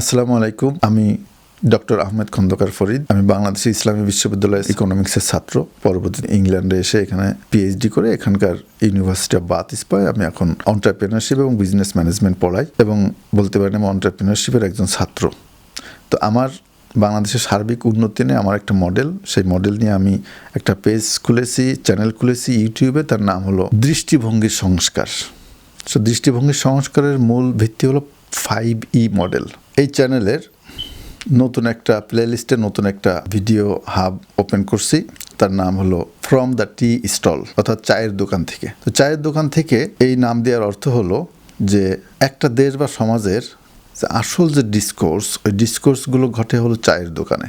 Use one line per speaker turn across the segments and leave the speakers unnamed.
আসসালামু আলাইকুম। আমি ডক্টর আহমেদ খন্দকার ফরিদ। আমি বাংলাদেশ ইসলামী বিশ্ববিদ্যালয়ের ইকোনমিক্সের ছাত্র। পরবর্তীতে ইংল্যান্ডে এসে এখানে পিএইচডি করে এখানকার ইউনিভার্সিটি অফ বাতিসপায় আমি এখন অন্টারপ্রেনারশিপ এবং বিজনেস ম্যানেজমেন্ট পড়াই এবং বলতে পারেন আমি অন্টারপ্রেনারশিপের একজন ছাত্র। তো আমার বাংলাদেশের সার্বিক উন্নতি নিয়ে আমার একটা মডেল সেই মডেল নিয়ে আমি একটা পেজ খুলেছি চ্যানেল খুলেছি ইউটিউবে তার নাম হলো দৃষ্টিভঙ্গির সংস্কার। সো দৃষ্টিভঙ্গির সংস্কারের মূল ভিত্তি হলো ফাইভ ই মডেল এই চ্যানেলের নতুন একটা প্লেলিস্টে নতুন একটা ভিডিও হাব ওপেন করছি। তার নাম হলো ফ্রম দ্য টি স্টল অর্থাৎ চায়ের দোকান থেকে। তো চায়ের দোকান থেকে এই নাম দেওয়ার অর্থ হলো যে একটা দেশ বা সমাজের যে আসল যে ডিসকোর্স ওই ডিসকোর্সগুলো ঘটে হলো চায়ের দোকানে।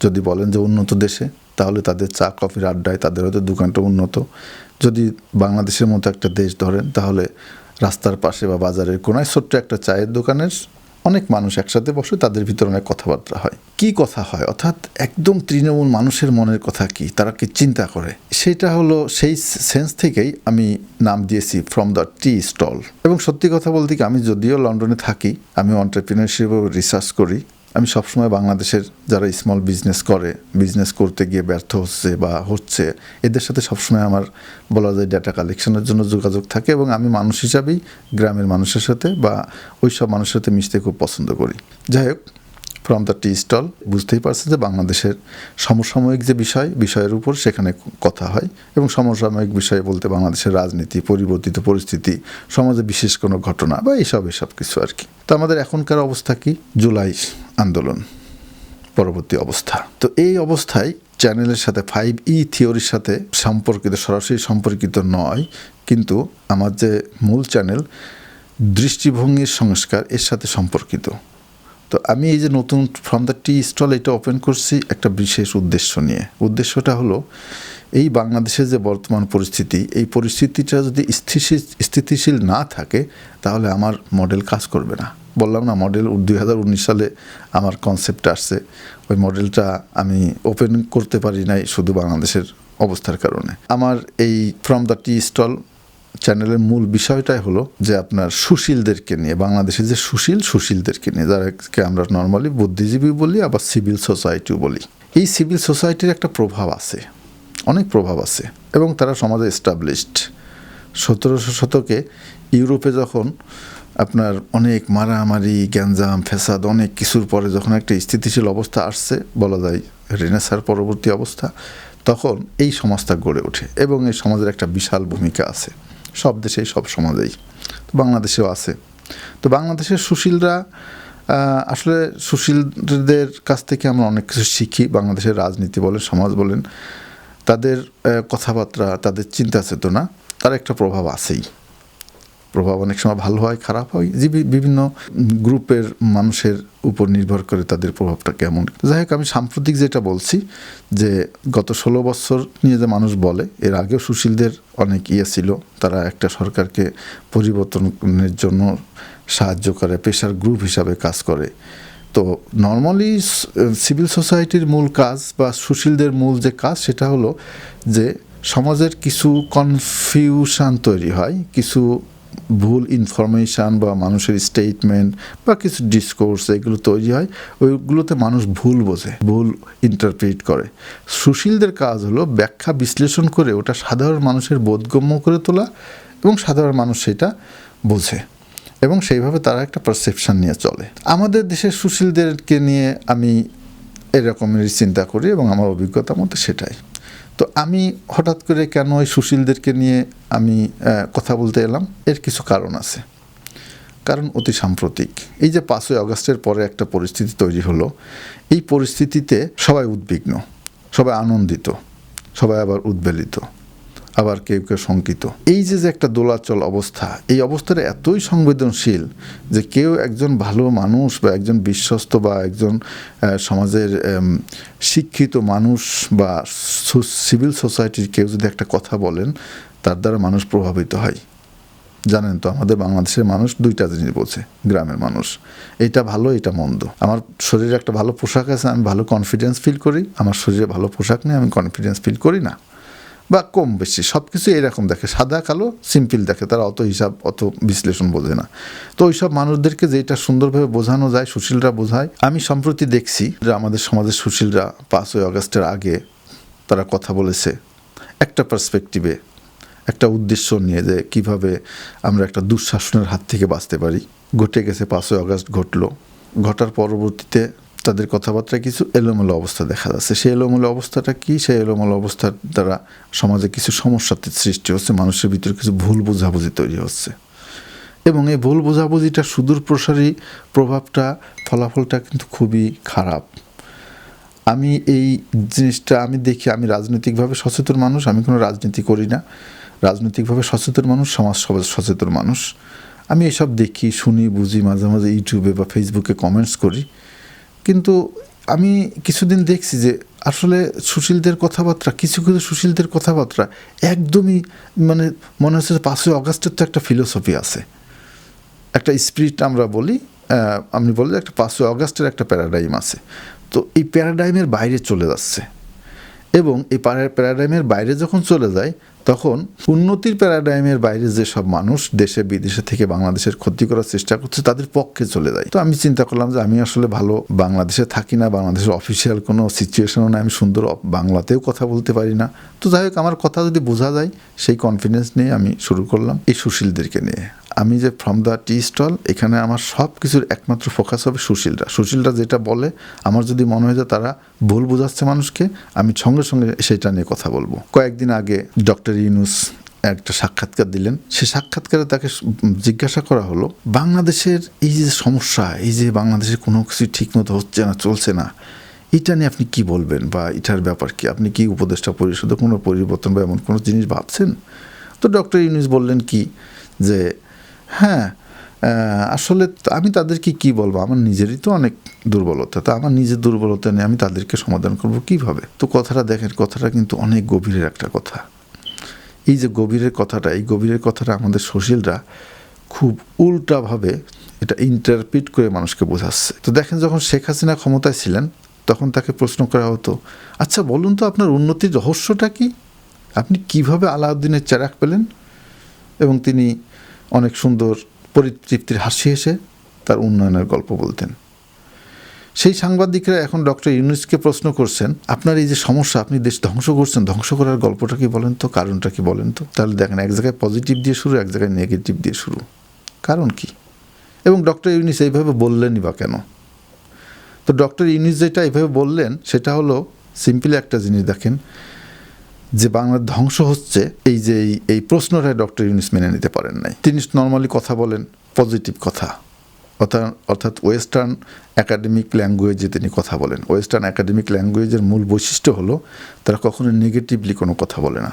যদি বলেন যে উন্নত দেশে, তাহলে তাদের চা, কফির আড্ডায় তাদের হয়তো দোকানটা উন্নত। যদি বাংলাদেশের মতো একটা দেশ ধরেন, তাহলে রাস্তার পাশে বা বাজারের কোনায় ছোট্ট একটা চায়ের দোকানের অনেক মানুষ একসাথে বসে তাদের ভিতরে অনেক কথাবার্তা হয়। কি কথা হয়? অর্থাৎ একদম তৃণমূল মানুষের মনের কথা কি? তারা কি চিন্তা করে? সেটা হলো সেই সেন্স থেকেই আমি নাম দিয়েছি ফ্রম দ্য টি স্টল এবং সত্যি কথা বলতে কি, আমি যদিও লন্ডনে থাকি, আমি অন্টারপ্রিনারশিপ রিসার্চ করি আমি সবসময় বাংলাদেশের যারা স্মল বিজনেস করে বিজনেস করতে গিয়ে ব্যর্থ হচ্ছে বা হচ্ছে, এদের সাথে সবসময় আমার বলা যায় ডেটা কালেকশনের জন্য যোগাযোগ থাকে এবং আমি মানুষ হিসাবেই গ্রামের মানুষের সাথে বা ওই সব মানুষের সাথে মিশতে খুব পছন্দ করি। যাই হোক ফ্রম দ্য টি স্টল বুঝতেই পারছে যে বাংলাদেশের সমসাময়িক যে বিষয়, বিষয়ের উপর সেখানে কথা হয় এবং সমসাময়িক বিষয়ে বলতে বাংলাদেশের রাজনীতি, পরিবর্তিত পরিস্থিতি, সমাজে বিশেষ কোনো ঘটনা বা এইসব এসব কিছু আর কি। তো আমাদের এখনকার অবস্থা কি? জুলাই আন্দোলন, পরবর্তী অবস্থা। তো এই অবস্থায় চ্যানেলের সাথে ফাইভ ই থিওরির সাথে সম্পর্কিত, সরাসরি সম্পর্কিত নয়, কিন্তু আমার যে মূল চ্যানেল, দৃষ্টিভঙ্গির সংস্কার, এর সাথে সম্পর্কিত। তো আমি এই যে নতুন ফ্রম দ্য টি স্টল এটা ওপেন করছি একটা বিশেষ উদ্দেশ্য নিয়ে। উদ্দেশ্যটা হলো, এই বাংলাদেশের যে বর্তমান পরিস্থিতি, এই পরিস্থিতিটা যদি স্থিতিশীল স্থিতিশীল না থাকে, তাহলে আমার মডেল কাজ করবে না। বললাম না মডেল দুই হাজার উনিশ সালে আমার কনসেপ্ট আসছে। ওই মডেলটা আমি ওপেন করতে পারি নাই শুধু বাংলাদেশের অবস্থার কারণে। আমার এই ফ্রম দ্য টি স্টল চ্যানেলের মূল বিষয়টাই হলো যে আপনার সুশীলদেরকে নিয়ে বাংলাদেশে যে সুশীল সুশীলদেরকে নিয়ে যারাকে আমরা নর্মালি বুদ্ধিজীবী বলি, আবার সিভিল সোসাইটিও বলি। এই সিভিল সোসাইটির একটা প্রভাব আছে, অনেক প্রভাব আছে এবং তারা সমাজে এস্টাবলিশড সতেরোশো শতকে ইউরোপে যখন আপনার অনেক মারামারি, গ্যাঞ্জাম ফেসাদ অনেক কিছুর পরে যখন একটা স্থিতিশীল অবস্থা আসছে, বলা যায় রেনেসার পরবর্তী অবস্থা, তখন এই সমাজটা গড়ে ওঠে এবং এই সমাজের একটা বিশাল ভূমিকা আছে। সব দেশেই, সব সমাজেই। তো বাংলাদেশেও আছে। তো বাংলাদেশের সুশীলরা আসলে সুশীলদের কাছ থেকে আমরা অনেক কিছু শিখি, বাংলাদেশের রাজনীতি বলেন, সমাজ বলেন। তাদের কথাবার্তা, তাদের চিন্তা চেতনা তার একটা প্রভাব আছেই। প্রভাব অনেক সময় ভালো হয়, খারাপ হয়। যে বিভিন্ন গ্রুপের মানুষের উপর নির্ভর করে তাদের প্রভাবটা কেমন। যাই হোক, আমি সাম্প্রতিক যেটা বলছি, যে গত ষোলো বছর নিয়ে যে মানুষ বলে, এর আগেও সুশীলদের অনেক ইয়ে ছিল। তারা একটা সরকারকে পরিবর্তনের জন্য সাহায্য করে, পেশার গ্রুপ হিসাবে কাজ করে। তো নর্মালি সিভিল সোসাইটির মূল কাজ বা সুশীলদের মূল যে কাজ, সেটা হলো যে সমাজের কিছু কনফিউশন তৈরি হয়, কিছু ভুল ইনফরমেশান বা মানুষের স্টেটমেন্ট বা কিছু ডিসকোর্স এগুলো তৈরি হয়, ওইগুলোতে মানুষ ভুল বোঝে, ভুল ইন্টারপ্রিট করে। সুশীলদের কাজ হলো ব্যাখ্যা বিশ্লেষণ করে ওটা সাধারণ মানুষের বোধগম্য করে তোলা এবং সাধারণ মানুষ সেটা বোঝে এবং সেইভাবে তারা একটা পারসেপশন নিয়ে চলে। আমাদের দেশের সুশীলদেরকে নিয়ে আমি এরকমেরই চিন্তা করি এবং আমার অভিজ্ঞতা মতো সেটাই। তো আমি হঠাৎ করে কেন ওই সুশীলদেরকে নিয়ে আমি কথা বলতে এলাম? এর কিছু কারণ আছে। কারণ অতি সাম্প্রতিক। এই যে পাঁচই আগস্টের পরে একটা পরিস্থিতি তৈরি হলো, এই পরিস্থিতিতে সবাই উদ্বিগ্ন, সবাই আনন্দিত, সবাই আবার উদ্বেলিত। আবার কেউ কেউ শঙ্কিত। এই যে যে একটা দোলাচল অবস্থা, এই অবস্থাটা এতই সংবেদনশীল যে কেউ একজন ভালো মানুষ বা একজন বিশ্বস্ত বা একজন সমাজের শিক্ষিত মানুষ বা সিভিল সোসাইটির কেউ যদি একটা কথা বলেন, তার দ্বারা মানুষ প্রভাবিত হয়। জানেন তো, আমাদের বাংলাদেশের মানুষ দুইটা জিনিস বলছে, গ্রামের মানুষ। এটা ভালো, এটা মন্দ। আমার শরীরে একটা ভালো পোশাক আছে, আমি ভালো কনফিডেন্স ফিল করি। আমার শরীরে ভালো পোশাক নেই, আমি কনফিডেন্স ফিল করি না। বা কম বেশি সব কিছু এরকম দেখে, সাদা, কালো সিম্পল দেখে, তারা অত হিসাব, অত বিশ্লেষণ বোঝে না। তো ওইসব মানুষদেরকে যেটা সুন্দরভাবে বোঝানো যায়, সুশীলরা বোঝায়, আমি সম্প্রতি দেখছি যে আমাদের সমাজের সুশীলরা পাঁচই আগস্টের আগে তারা কথা বলেছে একটা পার্সপেক্টিভে একটা উদ্দেশ্য নিয়ে যে কীভাবে আমরা একটা দুঃশাসনের হাত থেকে বাঁচতে পারি। ঘটে গেছে পাঁচই আগস্ট, ঘটলো। ঘটার পরবর্তীতে তাদের কথাবার্তায় কিছু এলোমেলো অবস্থা দেখা যাচ্ছে। সেই এলোমেলো অবস্থাটা কি? সেই এলোমেলো অবস্থার দ্বারা সমাজে কিছু সমস্যার সৃষ্টি হচ্ছে, মানুষের ভিতরে কিছু ভুল বোঝাবুঝি তৈরি হচ্ছে। এবং এই ভুল বোঝাবুঝিটা সুদূর প্রসারী প্রভাবটা, ফলাফলটা কিন্তু খুবই খারাপ। আমি এই জিনিসটা আমি দেখি, আমি রাজনৈতিকভাবে সচেতন মানুষ, আমি কোনো রাজনীতি করি না। রাজনৈতিকভাবে সচেতন মানুষ, সমাজ সচেতন মানুষ। আমি এসব দেখি, শুনি, বুঝি, মাঝে মাঝে ইউটিউবে বা ফেসবুকে কমেন্টস করি। কিন্তু আমি কিছুদিন দেখছি যে আসলে সুশীলদের কথাবার্তা, কিছু কিছু সুশীলদের কথাবার্তা একদমই মানে মনে হচ্ছে পাঁচই অগাস্টের তো একটা ফিলোসফি আছে। একটা স্পিরিট আমরা বলি আমি বলি একটা পাঁচই অগাস্টের একটা প্যারাডাইম আছে। তো এই প্যারাডাইমের বাইরে চলে যাচ্ছে। এবং এই প্যারা- প্যারাডাইমের বাইরে যখন চলে যায়, তখন উন্নতির প্যারাডাইমের বাইরে যেসব মানুষ দেশে, বিদেশে থেকে বাংলাদেশের ক্ষতি করার চেষ্টা করছে, তাদের পক্ষে চলে যায়। তো আমি চিন্তা করলাম যে আমি আসলে ভালো বাংলাদেশে থাকি না, বাংলাদেশের অফিসিয়াল কোনো সিচুয়েশনও না আমি সুন্দর বাংলাতেও কথা বলতে পারি না। তো যাই হোক, আমার কথা যদি বোঝা যায়, সেই কনফিডেন্স নিয়ে আমি শুরু করলাম এই সুশীলদেরকে নিয়ে। আমি যে ফ্রম দ্য টি স্টল এখানে আমার সব কিছুর একমাত্র ফোকাস হবে সুশীলরা। সুশীলরা যেটা বলে, আমার যদি মনে হয় যে তারা ভুল বোঝাচ্ছে মানুষকে, আমি সঙ্গে সঙ্গে সেটা নিয়ে কথা বলব। কয়েকদিন আগে ডক্টর ইউনুস একটা সাক্ষাৎকার দিলেন। সে সাক্ষাৎকারে তাকে জিজ্ঞাসা করা হলো, বাংলাদেশের এই যে সমস্যা, এই যে বাংলাদেশের কোনো কিছু ঠিকমতো হচ্ছে না, চলছে না, এটা নিয়ে আপনি কি বলবেন? বা এটার ব্যাপার কি? আপনি কি উপদেষ্টা পরিষদে কোনো পরিবর্তন বা এমন কোনো জিনিস ভাবছেন? তো ডক্টর ইউনুস বললেন কি, যে হ্যাঁ আসলে আমি তাদেরকে কি বলব? আমার নিজেরই তো অনেক দুর্বলতা। তা আমার নিজের দুর্বলতা নিয়ে আমি তাদেরকে সমাধান করব কীভাবে? তো কথাটা দেখেন, কথাটা কিন্তু অনেক গভীরের একটা কথা। এই যে গভীরের কথাটা, এই গভীরের কথাটা আমাদের সুশীলরা খুব উল্টাভাবে এটা ইন্টারপ্রিট করে মানুষকে বোঝাচ্ছে। তো দেখেন, যখন শেখ হাসিনা ক্ষমতায় ছিলেন, তখন তাকে প্রশ্ন করা হতো আচ্ছা বলুন তো আপনার উন্নতির রহস্যটা কি? আপনি কীভাবে আলাউদ্দিনের চেরাক পেলেন? এবং তিনি অনেক সুন্দর পরিতৃপ্তির হাসি হেসে তার উন্নয়নের গল্প বলতেন। সেই সাংবাদিকরা এখন ডক্টর ইউনুসকে প্রশ্ন করছেন, আপনার এই যে সমস্যা, আপনি দেশ ধ্বংস করছেন, ধ্বংস করার গল্পটা কি বলেন তো? কারণটা কি বলেন তো? তাহলে দেখেন, এক জায়গায় পজিটিভ দিয়ে শুরু, এক জায়গায় নেগেটিভ দিয়ে শুরু। কারণ কি? এবং ডক্টর ইউনিস এইভাবে বললেনই বা কেন? তো ডক্টর ইউনিস যেটা এইভাবে বললেন, সেটা হলো সিম্পলি একটা জিনিস দেখেন যে বাংলার ধ্বংস হচ্ছে, এই যে এই- প্রশ্নটা ডক্টর ইউনিস মেনে নিতে পারেন নাই। তিনি নর্মালি কথা বলেন পজিটিভ কথা। অর্থাৎ অর্থাৎ ওয়েস্টার্ন একাডেমিক ল্যাঙ্গুয়েজে তিনি কথা বলেন। ওয়েস্টার্ন একাডেমিক ল্যাঙ্গুয়েজের মূল বৈশিষ্ট্য হলো, তারা কখনো নেগেটিভলি কোনো কথা বলে না।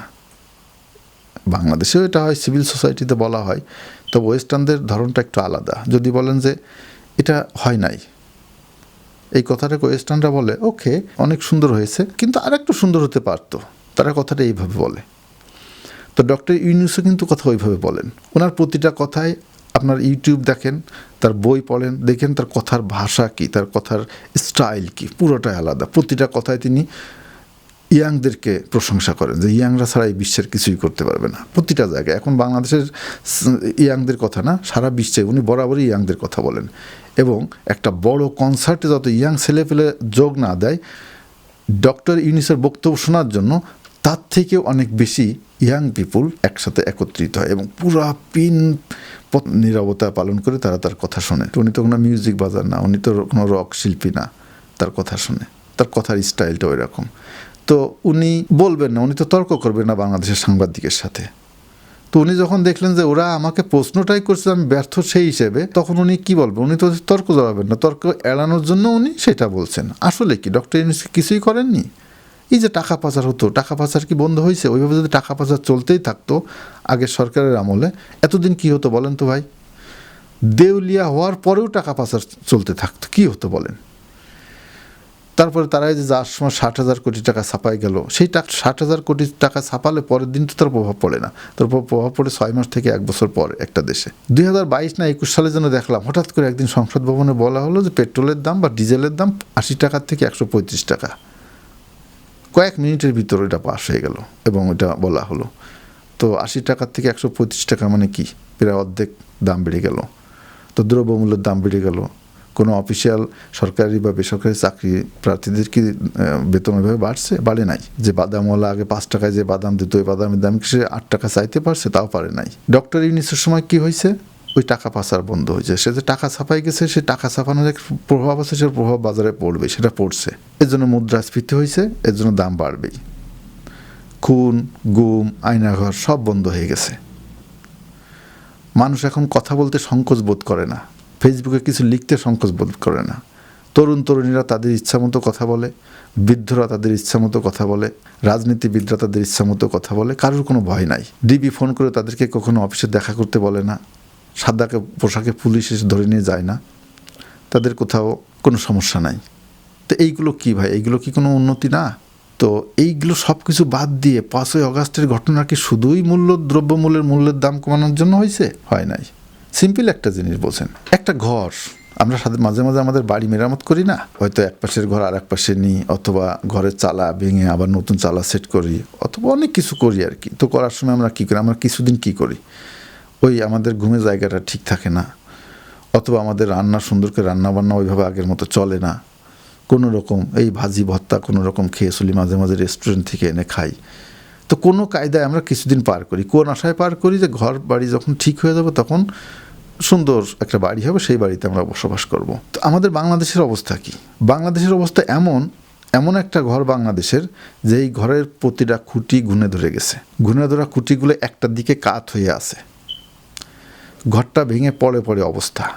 বাংলাদেশেও এটা হয় সিভিল সোসাইটিতে বলা হয়। তবে ওয়েস্টার্নদের ধরনটা একটু আলাদা। যদি বলেন যে এটা হয় নাই, এই কথাটাকে ওয়েস্টার্নরা বলে, ওকে, অনেক সুন্দর হয়েছে। কিন্তু আর একটু সুন্দর হতে পারতো। তারা কথাটা এইভাবে বলে। তো ডক্টর ইউনুসও কিন্তু কথা ওইভাবে বলেন। ওনার প্রতিটা কথায় আপনার ইউটিউব দেখেন, তার বই পড়েন, দেখেন তার কথার ভাষা কি, তার কথার স্টাইল কি, পুরোটাই আলাদা। প্রতিটা কথায় তিনি ইয়াংদেরকে প্রশংসা করেন যে ইয়াংরা ছাড়া এই বিশ্বের কিছুই করতে পারবে না। প্রতিটা জায়গায়। এখন বাংলাদেশের ইয়াংদের কথা না, সারা বিশ্বে উনি বরাবরই ইয়াংদের কথা বলেন। এবং একটা বড় কনসার্টে যত ইয়াং ছেলে পেলে যোগ না দেয়, ডক্টর ইউনিসের বক্তব্য শোনার জন্য তার থেকে অনেক বেশি ইয়াং পিপুল একসাথে একত্রিত হয় এবং পুরা পিন নিরবতা পালন করে তারা তার কথা শোনে। উনি তো কোনো মিউজিক বাজার না, উনি তো কোনো রক শিল্পী না, তার কথা শুনে। তার কথার স্টাইলটা ওই রকম তো উনি বলবেন না, উনি তো তর্ক করবেন না বাংলাদেশের সাংবাদিকের সাথে। তো উনি যখন দেখলেন যে ওরা আমাকে প্রশ্নটাই করছে আমি ব্যর্থ সেই হিসেবে, তখন উনি কি বলবেন? উনি তো তর্ক জড়াবেন না, তর্ক এড়ানোর জন্য উনি সেটা বলছেন। আসলে কি? ডক্টর ইউনুস কিছুই করেননি? এই যে টাকা পাচার হতো, টাকা পাচার কি বন্ধ হয়েছে? ওইভাবে যদি টাকা পাচার চলতেই থাকতো আগের সরকারের আমলে, এতদিন কি হতো বলেন তো ভাই? দেউলিয়া হওয়ার পরেও টাকা পাচার চলতে থাকতো, কি হতো বলেন? তারপরে তারা যে যার সময় ষাট হাজার কোটি টাকা ছাপাই গেল, সেই টাকা ষাট হাজার কোটি টাকা ছাপালে পরের দিন তো তার প্রভাব পড়ে না। তার প্রভাব পড়ে ছয় মাস থেকে এক বছর পর একটা দেশে। দুই হাজার বাইশ না একুশ সালে যেন দেখলাম, হঠাৎ করে একদিন সংসদ ভবনে বলা হলো যে পেট্রোলের দাম বা ডিজেলের দাম আশি টাকার থেকে একশো পঁয়ত্রিশ টাকা। কয়েক মিনিটের ভিতর এটা পাস হয়ে গেল এবং এটা বলা হলো। তো আশি টাকার থেকে একশো পঁচিশ টাকা মানে কি? প্রায় অর্ধেক দাম বেড়ে গেল। তো দ্রব্যমূল্যের দাম বেড়ে গেল। কোনো অফিসিয়াল, সরকারি বা বেসরকারি চাকরি প্রার্থীদের কি বেতন ওইভাবে বাড়ছে? বাড়ে নাই। যে বাদামওয়ালা আগে পাঁচ টাকায় যে বাদাম দিত, ওই বাদামের দাম কি সে আট টাকা চাইতে পারছে? তাও পারে নাই। ডক্টর ইউনিসের সময় কি হয়েছে? ওই টাকা পাচার বন্ধ হয়েছে সে যে টাকা ছাপাই গেছে, সে টাকা ছাপানোর এক প্রভাব আছে সে প্রভাব বাজারে পড়বে, সেটা পড়ছে। এর জন্য মুদ্রাস্ফীতি হয়েছে, এর জন্য দাম বাড়বেই। খুন, গুম আয়নাঘর সব বন্ধ হয়ে গেছে। মানুষ এখন কথা বলতে সংকোচ বোধ করে না। ফেসবুকে কিছু লিখতে সংকোচ বোধ করে না। তরুণ তরুণীরা তাদের ইচ্ছামতো কথা বলে, বৃদ্ধরা তাদের ইচ্ছামতো কথা বলে, রাজনীতিবিদরা তাদের ইচ্ছামতো কথা বলে, কারোর কোনো ভয় নাই। ডিবি ফোন করে তাদেরকে কখনো অফিসে দেখা করতে বলে না। সাদাকে পোশাকে পুলিশ এসে ধরে নিয়ে যায় না। তাদের কোথাও কোনো সমস্যা নাই। তো এইগুলো কি ভাই? এইগুলো কি কোনো উন্নতি না? তো এইগুলো সব কিছু বাদ দিয়ে পাঁচই অগাস্টের ঘটনা কি শুধুই মূল্য, দ্রব্যমূল্যের মূল্যের দাম কমানোর জন্য হয়েছে? হয় নাই। সিম্পল একটা জিনিস বলছেন। একটা ঘর। আমরা সাথে মাঝে মাঝে আমাদের বাড়ি মেরামত করি না? হয়তো এক পাশের ঘর আর এক পাশে নিই অথবা ঘরের চালা ভেঙে আবার নতুন চালা সেট করি অথবা অনেক কিছু করি আর কি। তো করার সময় আমরা কী করি? আমরা কিছুদিন কী করি? ওই আমাদের ঘুমে জায়গাটা ঠিক থাকে না। অথবা আমাদের রান্না সুন্দর করে রান্না বান্না ওইভাবে আগের মতো চলে না। কোনো রকম এই ভাজি ভত্তা কোনো রকম খেয়ে চলি মাঝে মাঝে রেস্টুরেন্ট থেকে এনে খাই। তো কোনো কায়দায় আমরা কিছুদিন পার করি। কোন আশায় পার করি যে ঘর বাড়ি যখন ঠিক হয়ে যাবে তখন সুন্দর একটা বাড়ি হবে, সেই বাড়িতে আমরা বসবাস করব। তো আমাদের বাংলাদেশের অবস্থা কি? বাংলাদেশের অবস্থা এমন এমন একটা ঘর বাংলাদেশের যে এই ঘরের প্রতিটা খুঁটি গুনে ধরে গেছে। গুনে ধরা খুঁটিগুলো একটার দিকে কাত হয়ে আছে। ঘরটা ভেঙে পড়ে পড়ে অবস্থা।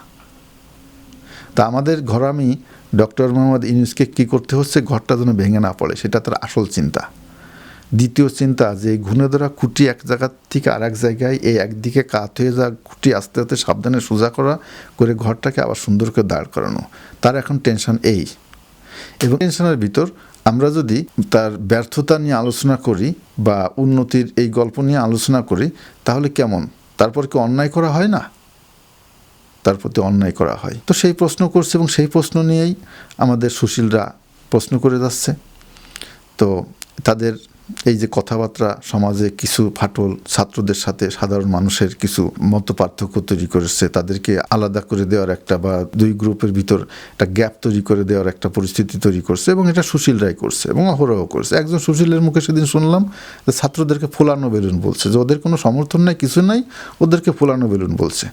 তা আমাদের ঘর আমি ডক্টর মোহাম্মদ ইউনুসকে কী করতে হচ্ছে? ঘরটা যেন ভেঙে না পড়ে, সেটা তার আসল চিন্তা। দ্বিতীয় চিন্তা, যে ঘুণে ধরা খুঁটি এক জায়গা থেকে আর এক জায়গায় এই একদিকে কাত হয়ে যা খুঁটি আস্তে আস্তে সাবধানে সোজা করা করে ঘরটাকে আবার সুন্দর করে দাঁড় করানো। তার এখন টেনশন এই। এবং টেনশনের ভিতর আমরা যদি তার ব্যর্থতা নিয়ে আলোচনা করি বা উন্নতির এই গল্প নিয়ে আলোচনা করি, তাহলে কেমন? তারপর কি অন্যায় করা হয় না? তার প্রতি অন্যায় করা হয়। তো সেই প্রশ্ন করছে এবং সেই প্রশ্ন নিয়েই আমাদের সুশীলরা প্রশ্ন করে যাচ্ছে। তো তাদের এই যে কথাবার্তা সমাজে কিছু ফাটল ছাত্রদের সাথে সাধারণ মানুষের কিছু মত পার্থক্য তৈরি করেছে, তাদেরকে আলাদা করে দেওয়ার একটা বা দুই গ্রুপের ভিতর একটা গ্যাপ তৈরি করে দেওয়ার একটা পরিস্থিতি তৈরি করছে এবং এটা সুশীলরাই করছে এবং অহরহ করছে। একজন সুশীলের মুখে সেদিন শুনলাম যে ছাত্রদেরকে ফোলানো বেলুন বলছে। যে ওদের কোনো সমর্থন নাই, কিছু নাই, ওদেরকে ফোলানো বেলুন বলছে।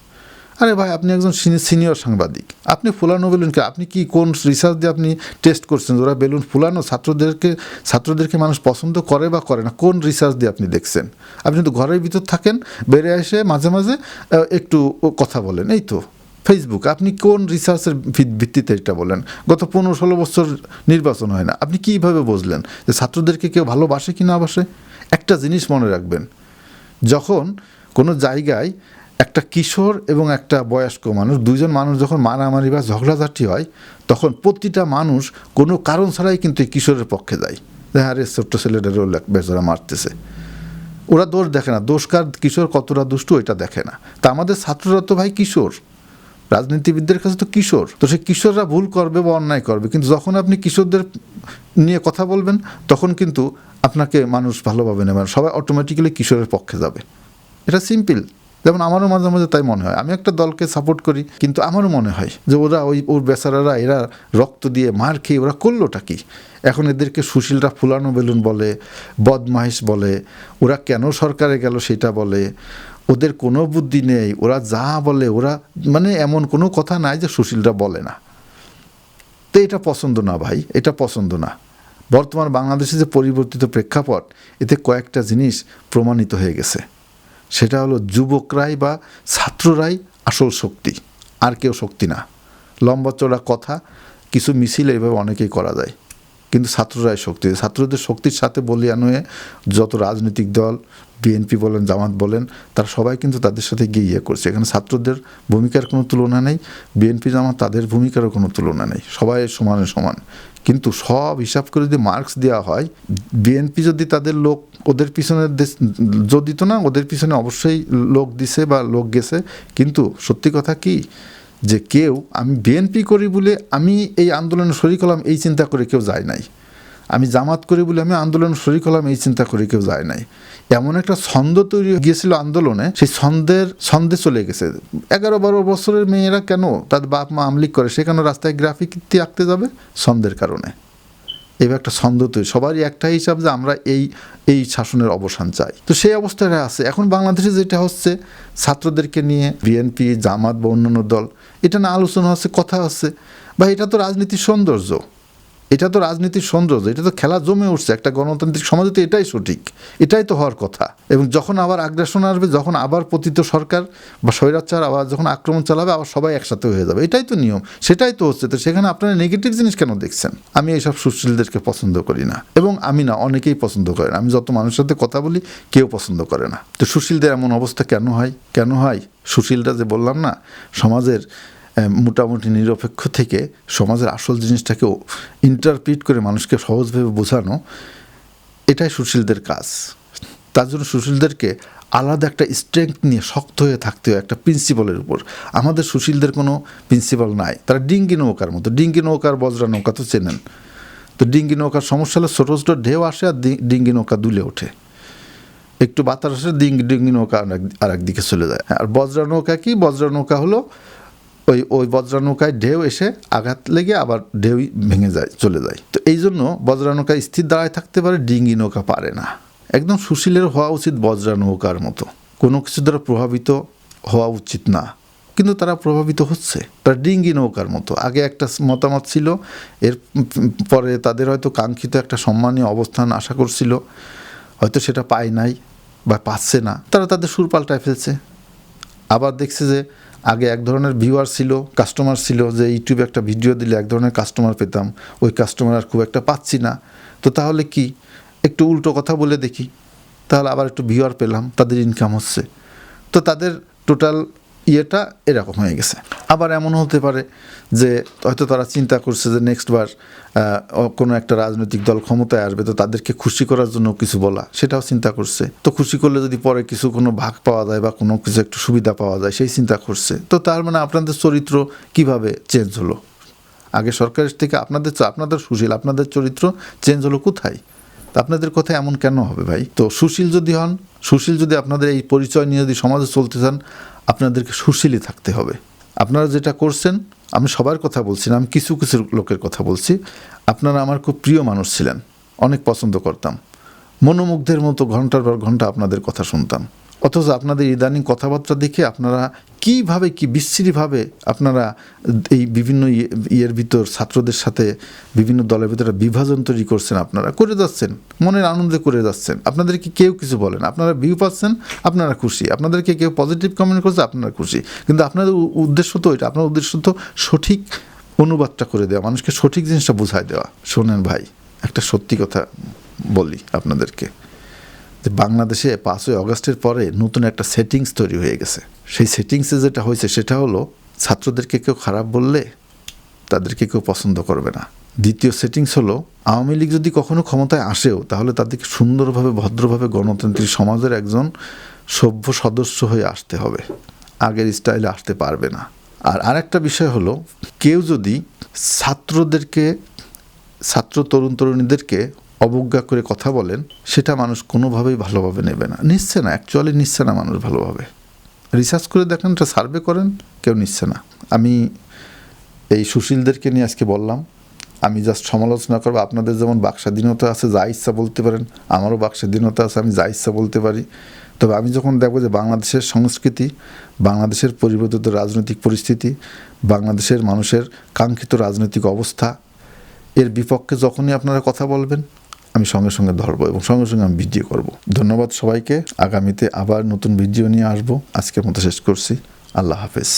আরে ভাই, আপনি একজন সিনিয়র সাংবাদিক। আপনি ফুলানো বেলুন কি আপনি কি কোন রিসার্চ দিয়ে আপনি টেস্ট করছেন? ওরা বেলুন ফুলানো ছাত্রদেরকে ছাত্রদেরকে মানুষ পছন্দ করে বা করে না? কোন রিসার্চ দিয়ে আপনি দেখছেন? আপনি তো ঘরের ভিতর থাকেন, বেড়ে এসে মাঝে মাঝে একটু কথা বলেন। এই তো ফেসবুক আপনি কোন রিসার্চের ভিত- ভিত্তিতে এটা বলেন? গত পনেরো ষোলো বছর নির্বাচন হয় না। আপনি কীভাবে বুঝলেন যে ছাত্রদেরকে কেউ ভালোবাসে কি না বাসে একটা জিনিস মনে রাখবেন, যখন কোনো জায়গায় একটা কিশোর এবং একটা বয়স্ক মানুষ, দুইজন মানুষ যখন মারামারি বা ঝগড়াঝাটি হয়, তখন প্রতিটা মানুষ কোনো কারণ ছাড়াই কিন্তু এই কিশোরের পক্ষে যায়। যে আরে ছোট্ট ছেলেটারও বেচারা মারতেছে। ওরা দোষ দেখে না। দোষ কার? কিশোর কতটা দুষ্টু ওইটা দেখে না। তা আমাদের ছাত্ররা তো ভাই কিশোর। রাজনীতিবিদদের কাছে তো কিশোর। তো সেই কিশোররা ভুল করবে বা অন্যায় করবে। কিন্তু যখন আপনি কিশোরদের নিয়ে কথা বলবেন, তখন কিন্তু আপনাকে মানুষ ভালোভাবে নেবেন সবাই অটোমেটিক্যালি কিশোরের পক্ষে যাবে। এটা সিম্পল যেমন আমারও মাঝে মাঝে তাই মনে হয়। আমি একটা দলকে সাপোর্ট করি, কিন্তু আমারও মনে হয় যে ওরা ওই ওর বেচারারা, এরা রক্ত দিয়ে মার খেয়ে ওরা করলোটা কি? এখন এদেরকে সুশীলরা ফুলানো বেলুন বলে, বদমাইশ বলে, ওরা কেন সরকারে গেল সেটা বলে, ওদের কোনো বুদ্ধি নেই, ওরা যা বলে ওরা মানে এমন কোনো কথা নাই যে সুশীলরা বলে না। তো এটা পছন্দ না ভাই, এটা পছন্দ না। বর্তমান বাংলাদেশে যে পরিবর্তিত প্রেক্ষাপট, এতে কয়েকটা জিনিস প্রমাণিত হয়ে গেছে। সেটা হলো যুবকরাই বা ছাত্ররাই আসল শক্তি, আর কেউ শক্তি না। লম্বা চড়া কথা, কিছু মিছিল এভাবে অনেকেই করা যায়। কিন্তু ছাত্ররাই শক্তি। ছাত্রদের শক্তির সাথে বলিয়ান হয়ে যত রাজনৈতিক দল, বিএনপি বলেন, জামাত বলেন, তারা সবাই কিন্তু তাদের সাথে গিয়ে ইয়ে করছে। এখানে ছাত্রদের ভূমিকার কোনো তুলনা নেই, বিএনপি, জামাত তাদের ভূমিকারও কোনো তুলনা নেই। সবাই সমানে সমান। কিন্তু সব হিসাব করে যদি মার্কস দেওয়া হয়, বিএনপি যদি তাদের লোক, ওদের পিছনে জোর দিত না, ওদের পিছনে অবশ্যই লোক দিছে বা লোক গেছে। কিন্তু সত্যি কথা কি? যে কেউ, আমি বিএনপি করি বলে আমি এই আন্দোলনে শরিক হলাম, এই চিন্তা করে কেউ যায় নাই। আমি জামাত করি বলে আমি আন্দোলন শরিক হলাম, এই চিন্তা করে কেউ যায় নাই। এমন একটা ছন্দ তৈরি গিয়েছিল আন্দোলনে, সেই ছন্দের, ছন্দে চলে গেছে। এগারো বারো বছরের মেয়েরা কেন তাদের বাপ মা আমলিক করে, সে কেন রাস্তায় গ্রাফিক আঁকতে যাবে? ছন্দের কারণে। এবার একটা ছন্দ তৈরি সবারই একটা হিসাব যে আমরা এই এই শাসনের অবসান চাই। তো সেই অবস্থায় আছে। এখন বাংলাদেশে যেটা হচ্ছে, ছাত্রদেরকে নিয়ে বিএনপি, জামাত বা অন্যান্য দল, এটা না আলোচনা হচ্ছে কথা হচ্ছে বা এটা তো রাজনীতির সৌন্দর্য। এটা তো রাজনীতির সৌন্দর্য, এটা তো খেলা জমে উঠছে, একটা গণতান্ত্রিক সমাজে তো এটাই সঠিক, এটাই তো হওয়ার কথা। এবং যখন আবার আগ্রাসন আসবে, যখন আবার পতিত সরকার বা স্বৈরাচার, আবার যখন আক্রমণ চালাবে, আবার সবাই একসাথে হয়ে যাবে, এটাই তো নিয়ম, সেটাই তো হচ্ছে। তো সেখানে আপনারা নেগেটিভ জিনিস কেন দেখছেন? আমি এইসব সুশীলদেরকে পছন্দ করি না, এবং আমি না, অনেকেই পছন্দ করে না। আমি যত মানুষের সাথে কথা বলি, কেউ পছন্দ করে না। তো সুশীলদের এমন অবস্থা কেন হয়? কেন হয়? সুশীলরা যে বললাম না, সমাজের মোটামুটি নিরপেক্ষ থেকে সমাজের আসল জিনিসটাকেও ইন্টারপ্রিট করে মানুষকে সহজভাবে বোঝানো, এটাই সুশীলদের কাজ। তার জন্য সুশীলদেরকে আলাদা একটা স্ট্রেংথ নিয়ে শক্ত হয়ে থাকতে হয়, একটা প্রিন্সিপালের উপর। আমাদের সুশীলদের কোনো প্রিন্সিপাল নাই। তারা ডিঙ্গি নৌকার মতো। ডিঙ্গি নৌকার বজরা নৌকা তো চেনেন। তো ডিঙ্গি নৌকার সমস্যা হলে ছোটো ছোটো ঢেউ আসে আর ডিঙ্গি নৌকা দুলে ওঠে। একটু বাতাস আসে, ডিঙ্গি ডিঙ্গি নৌকা আর একদিকে চলে যায়। আর বজ্রা নৌকা কি? বজ্রা নৌকা হলো ওই ওই বজ্রা নৌকায় ঢেউ এসে আঘাত লেগে আবার ঢেউ ভেঙে যায়, চলে যায়। তো এই জন্য বজ্রা নৌকা স্থির দাঁড়ায় থাকতে পারে, ডিঙ্গি নৌকা পারে না। একদম সুশীলের হওয়া উচিত বজ্রা নৌকার মতো। কোনো কিছু দ্বারা প্রভাবিত হওয়া উচিত না। কিন্তু তারা প্রভাবিত হচ্ছে। তারা ডিঙ্গি নৌকার মতো। আগে একটা মতামত ছিল, এর পরে তাদের হয়তো কাঙ্ক্ষিত একটা সম্মানীয় অবস্থান আশা করছিল। হয়তো সেটা পায় নাই বা পাচ্ছে না। তারা তাদের সুর পাল্টায় ফেলছে। আবার দেখছে যে আগে এক ধরনের ভিউয়ার ছিল কাস্টমার ছিল যে ইউটিউবে একটা ভিডিও দিলে এক ধরনের কাস্টমার পেতাম। ওই কাস্টমার আর খুব একটা পাচ্ছি না। তো তাহলে কি? একটু উল্টো কথা বলে দেখি। তাহলে আবার একটু ভিউয়ার পেলাম, তাদের ইনকাম হচ্ছে। তো তাদের টোটাল ইয়েটা এরকম হয়ে গেছে। আবার এমন হতে পারে যে হয়তো তারা চিন্তা করছে যে নেক্সট বার কোনো একটা রাজনৈতিক দল ক্ষমতায় আসবে তো তাদেরকে খুশি করার জন্য কিছু বলা, সেটাও চিন্তা করছে। তো খুশি করলে যদি পরে কিছু কোনো ভাগ পাওয়া যায় বা কোনো কিছু একটু সুবিধা পাওয়া যায়, সেই চিন্তা করছে। তো তার মানে আপনাদের চরিত্র কীভাবে চেঞ্জ হলো? আগে সরকারের থেকে আপনাদের আপনাদের সুশীল, আপনাদের চরিত্র চেঞ্জ হলো কোথায়? তা আপনাদের কথা এমন কেন হবে ভাই? তো সুশীল যদি হন, সুশীল যদি আপনাদের এই পরিচয় নিয়ে যদি সমাজে চলতে চান আপনাদেরকে সুশীলই থাকতে হবে। আপনারা যেটা করছেন, আমি সবার কথা বলছি না, আমি কিছু কিছু লোকের কথা বলছি। আপনারা আমার খুব প্রিয় মানুষ ছিলেন, অনেক পছন্দ করতাম। মনোমুগ্ধের মতো ঘণ্টার পর ঘণ্টা আপনাদের কথা শুনতাম। অথচ আপনাদের ইদানিং কথাবার্তা দেখে আপনারা কীভাবে, কি বিচ্ছিরিভাবে আপনারা এই বিভিন্ন ইয়ে- ইয়ের ভিতর ছাত্রদের সাথে বিভিন্ন দলের ভিতরে বিভাজন তৈরি করছেন আপনারা? করে যাচ্ছেন, মনের আনন্দে করে যাচ্ছেন। আপনাদেরকে কেউ কিছু বলেন আপনারা ভিউ পাচ্ছেন, আপনারা খুশি। আপনাদেরকে কেউ পজিটিভ কমেন্ট করছে, আপনারা খুশি। কিন্তু আপনাদের উদ্দেশ্য তো এটা। আপনার উদ্দেশ্য তো সঠিক অনুবাদটা করে দেওয়া, মানুষকে সঠিক জিনিসটা বোঝায় দেওয়া। শোনেন ভাই, একটা সত্যি কথা বলি আপনাদেরকে। যে বাংলাদেশে পাঁচই অগস্টের পরে নতুন একটা সেটিংস তৈরি হয়ে গেছে। সেই সেটিংসে যেটা হয়েছে সেটা হলো, ছাত্রদেরকে কেউ খারাপ বললে তাদেরকে কেউ পছন্দ করবে না। দ্বিতীয় সেটিংস হলো, আওয়ামী লীগ যদি কখনো ক্ষমতায় আসেও তাহলে তাদেরকে সুন্দরভাবে, ভদ্রভাবে গণতান্ত্রিক সমাজের একজন সভ্য সদস্য হয়ে আসতে হবে। আগের স্টাইলে আসতে পারবে না। আর আরেকটা বিষয় হলো, কেউ যদি ছাত্রদেরকে, ছাত্র তরুণ তরুণীদেরকে অবজ্ঞা করে কথা বলেন, সেটা মানুষ কোনোভাবেই ভালোভাবে নেবে না। নিচ্ছে না অ্যাকচুয়ালি নিচ্ছে না মানুষ ভালোভাবে। রিসার্চ করে দেখেন এটা সার্ভে করেন, কেউ নিচ্ছে না। আমি এই সুশীলদেরকে নিয়ে আজকে বললাম, আমি জাস্ট সমালোচনা করব, আপনাদের যেমন বাক স্বাধীনতা আছে, যা ইচ্ছা বলতে পারেন, আমারও বাক স্বাধীনতা আছে, আমি যা ইচ্ছা বলতে পারি। তবে আমি যখন দেখব যে বাংলাদেশের সংস্কৃতি, বাংলাদেশের পরিবর্তিত রাজনৈতিক পরিস্থিতি, বাংলাদেশের মানুষের কাঙ্ক্ষিত রাজনৈতিক অবস্থা, এর বিপক্ষে যখনই আপনারা কথা বলবেন আমি সঙ্গে সঙ্গে ধরবো এবং সঙ্গে সঙ্গে আমি ভিডিও করব। ধন্যবাদ সবাইকে। আগামীতে আবার নতুন ভিডিও নিয়ে আসব। আজকের মতো শেষ করছি। আল্লাহ হাফেজ।